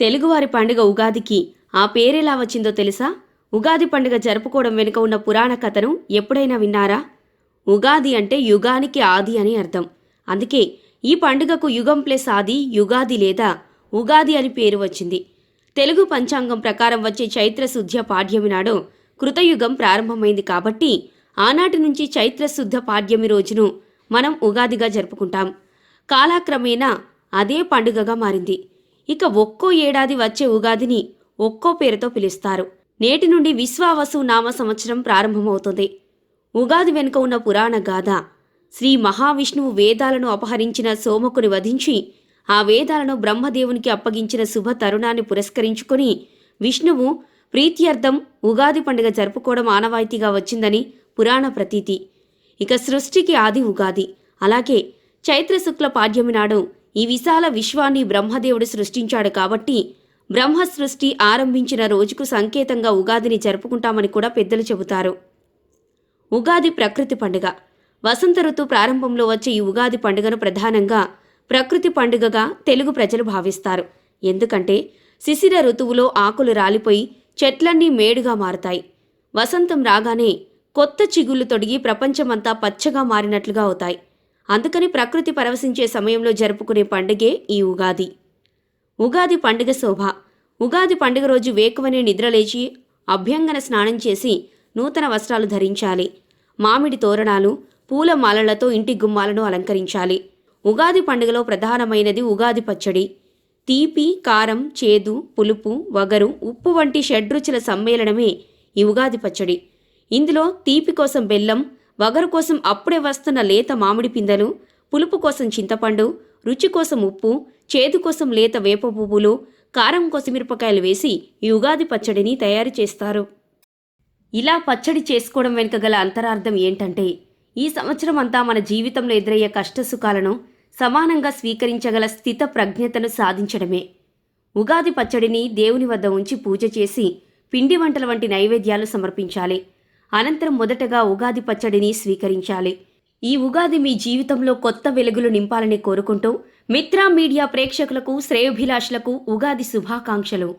తెలుగువారి పండుగ ఉగాదికి. ఆ పేరెలా వచ్చిందో తెలుసా? ఉగాది పండుగ జరుపుకోవడం వెనుక ఉన్న పురాణ కథను ఎప్పుడైనా విన్నారా? ఉగాది అంటే యుగానికి ఆది అని అర్థం. అందుకే ఈ పండుగకు యుగం ప్లస్ ఆది యుగాది లేదా ఉగాది అని పేరు వచ్చింది. తెలుగు పంచాంగం ప్రకారం వచ్చే చైత్ర శుద్ధ పాడ్యమి నాడు కృతయుగం ప్రారంభమైంది కాబట్టి ఆనాటి నుంచి చైత్ర శుద్ధ పాడ్యమి రోజును మనం ఉగాదిగా జరుపుకుంటాం. కాలాక్రమేణా అదే పండుగగా మారింది. ఇక ఒక్కో ఏడాది వచ్చే ఉగాదిని ఒక్కో పేరుతో పిలుస్తారు. నేటి నుండి విశ్వావసు నామ సంవత్సరం ప్రారంభమవుతుంది. ఉగాది వెనుక ఉన్న పురాణ గాథ శ్రీ మహావిష్ణువు వేదాలను అపహరించిన సోమకుని వధించి ఆ వేదాలను బ్రహ్మదేవునికి అప్పగించిన శుభ తరుణాన్ని పురస్కరించుకొని విష్ణువు ప్రీత్యర్థం ఉగాది పండుగ జరుపుకోవడం ఆనవాయితీగా వచ్చిందని పురాణ ప్రతీతి. ఇక సృష్టికి ఆది ఉగాది. అలాగే చైత్ర శుక్ల పాడ్యమి నాడు ఈ విశాల విశ్వాన్ని బ్రహ్మదేవుడు సృష్టించాడు కాబట్టి బ్రహ్మ సృష్టి ఆరంభించిన రోజుకు సంకేతంగా ఉగాదిని జరుపుకుంటామని కూడా పెద్దలు చెబుతారు. ఉగాది ప్రకృతి పండుగ. వసంత ఋతు ప్రారంభంలో వచ్చే ఈ ఉగాది పండుగను ప్రధానంగా ప్రకృతి పండుగగా తెలుగు ప్రజలు భావిస్తారు. ఎందుకంటే శిశిర ఋతువులో ఆకులు రాలిపోయి చెట్లన్నీ మేడుగా మారతాయి. వసంతం రాగానే కొత్త చిగుళ్ళు తొడిగి ప్రపంచమంతా పచ్చగా మారినట్లుగా అవుతాయి. అందుకని ప్రకృతి పరవశించే సమయంలో జరుపుకునే పండుగే ఈ ఉగాది. ఉగాది పండుగ శోభ. ఉగాది పండుగ రోజు వేకువనే నిద్రలేచి అభ్యంగన స్నానం చేసి నూతన వస్త్రాలు ధరించాలి. మామిడి తోరణాలు పూల మాలలతో ఇంటి గుమ్మాలను అలంకరించాలి. ఉగాది పండుగలో ప్రధానమైనది ఉగాది పచ్చడి. తీపి కారం చేదు పులుపు వగరు ఉప్పు వంటి షడ్రుచుల సమ్మేళనమే ఈ ఉగాది పచ్చడి. ఇందులో తీపి కోసం బెల్లం వగరు కోసం అప్పుడే వస్తున్న లేత మామిడి పిందెలు పులుపు కోసం చింతపండు రుచి కోసం ఉప్పు చేదు కోసం లేత వేప పువ్వులు కారం కొసిమిరపకాయలు వేసి ఈ ఉగాది పచ్చడిని తయారు చేస్తారు. ఇలా పచ్చడి చేసుకోవడం వెనుక గల అంతరార్థం ఏంటంటే ఈ సంవత్సరం అంతా మన జీవితంలో ఎదురయ్యే కష్టసుఖాలను సమానంగా స్వీకరించగల స్థిత ప్రజ్ఞతను సాధించడమే. ఉగాది పచ్చడిని దేవుని వద్ద ఉంచి పూజ చేసి పిండి వంటల వంటి నైవేద్యాలు సమర్పించాలి. అనంతరం మొదటగా ఉగాది పచ్చడిని స్వీకరించాలి. ఈ ఉగాది మీ జీవితంలో కొత్త వెలుగులు నింపాలని కోరుకుంటూ మిత్రా మీడియా ప్రేక్షకులకు శ్రేయోభిలాషులకు ఉగాది శుభాకాంక్షలు.